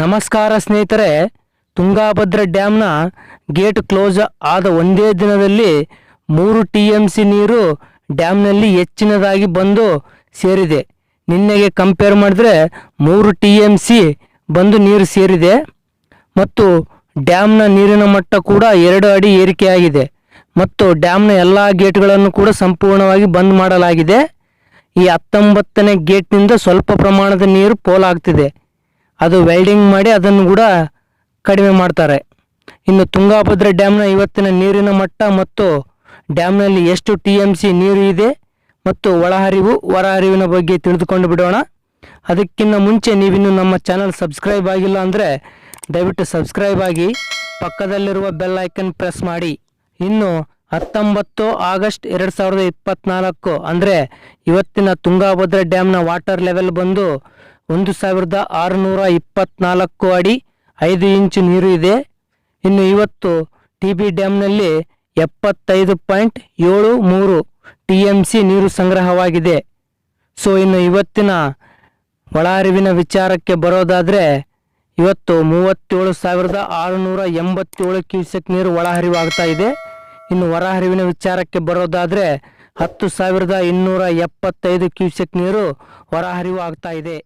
ನಮಸ್ಕಾರ ಸ್ನೇಹಿತರೆ, Tungabhadra ಡ್ಯಾಮ್ನ gate close ಆದ ಒಂದೇ ದಿನದಲ್ಲಿ ಮೂರು ಟಿ ಎಂ ಸಿ ನೀರು ಡ್ಯಾಮ್ನಲ್ಲಿ ಹೆಚ್ಚಿನದಾಗಿ ಬಂದು ಸೇರಿದೆ. ನಿನ್ನೆಗೆ ಕಂಪೇರ್ ಮಾಡಿದ್ರೆ ಮೂರು ಟಿ ಎಂ ಸಿ ಬಂದು ನೀರು ಸೇರಿದೆ ಮತ್ತು ಡ್ಯಾಮ್ನ ನೀರಿನ ಮಟ್ಟ ಕೂಡ ಎರಡು ಅಡಿ ಏರಿಕೆಯಾಗಿದೆ ಮತ್ತು ಡ್ಯಾಮ್ನ ಎಲ್ಲ ಗೇಟ್ಗಳನ್ನು ಕೂಡ ಸಂಪೂರ್ಣವಾಗಿ ಬಂದ್ ಮಾಡಲಾಗಿದೆ. ಈ ಹತ್ತೊಂಬತ್ತನೇ ಗೇಟ್ನಿಂದ ಸ್ವಲ್ಪ ಪ್ರಮಾಣದ ನೀರು ಪೋಲಾಗ್ತಿದೆ. ಅದು ವೆಲ್ಡಿಂಗ್ ಮಾಡಿ ಅದನ್ನು ಕೂಡ ಕಡಿಮೆ ಮಾಡ್ತಾರೆ. ಇನ್ನು ತುಂಗಾಭದ್ರಾ ಡ್ಯಾಮ್ನ ಇವತ್ತಿನ ನೀರಿನ ಮಟ್ಟ ಮತ್ತು ಡ್ಯಾಮ್ನಲ್ಲಿ ಎಷ್ಟು ಟಿ ಎಂ ಸಿ ನೀರು ಇದೆ ಮತ್ತು ಒಳಹರಿವು, ಹೊರಹರಿವಿನ ಬಗ್ಗೆ ತಿಳಿದುಕೊಂಡು ಬಿಡೋಣ. ಅದಕ್ಕಿಂತ ಮುಂಚೆ ನೀವಿನ್ನು ನಮ್ಮ ಚಾನಲ್ ಸಬ್ಸ್ಕ್ರೈಬ್ ಆಗಿಲ್ಲ ಅಂದರೆ ದಯವಿಟ್ಟು ಸಬ್ಸ್ಕ್ರೈಬ್ ಆಗಿ ಪಕ್ಕದಲ್ಲಿರುವ ಬೆಲ್ ಐಕನ್ ಪ್ರೆಸ್ ಮಾಡಿ. ಇನ್ನು ಹತ್ತೊಂಬತ್ತು ಆಗಸ್ಟ್ ಎರಡು ಸಾವಿರದ ಇಪ್ಪತ್ತ್ನಾಲ್ಕು ಅಂದರೆ ಇವತ್ತಿನ ತುಂಗಾಭದ್ರಾ ಡ್ಯಾಮ್ನ ವಾಟರ್ ಲೆವೆಲ್ ಬಂದು ಒಂದು ಸಾವಿರದ ಆರುನೂರ ಇಪ್ಪತ್ನಾಲ್ಕು ಅಡಿ ಐದು ಇಂಚು ನೀರು ಇದೆ. ಇನ್ನು ಇವತ್ತು ಟಿ ಬಿ ಡ್ಯಾಮ್ನಲ್ಲಿ ಎಪ್ಪತ್ತೈದು ಪಾಯಿಂಟ್ ಏಳು ಮೂರು ಟಿ ಎಂ ಸಿ ನೀರು ಸಂಗ್ರಹವಾಗಿದೆ. ಸೊ, ಇನ್ನು ಇವತ್ತಿನ ಒಳಹರಿವಿನ ವಿಚಾರಕ್ಕೆ ಬರೋದಾದರೆ, ಇವತ್ತು ಮೂವತ್ತೇಳು ಸಾವಿರದ ಆರುನೂರ ಎಂಬತ್ತೇಳು ಕ್ಯೂಸೆಕ್ ನೀರು ಒಳಹರಿವಾಗ್ತಾ ಇದೆ. ಇನ್ನು ಹೊರಹರಿವಿನ ವಿಚಾರಕ್ಕೆ ಬರೋದಾದರೆ, ಹತ್ತು ಸಾವಿರದ ಇನ್ನೂರ ಎಪ್ಪತ್ತೈದು ಕ್ಯೂಸೆಕ್ ನೀರು ಹೊರಹರಿವು ಆಗ್ತಾ ಇದೆ.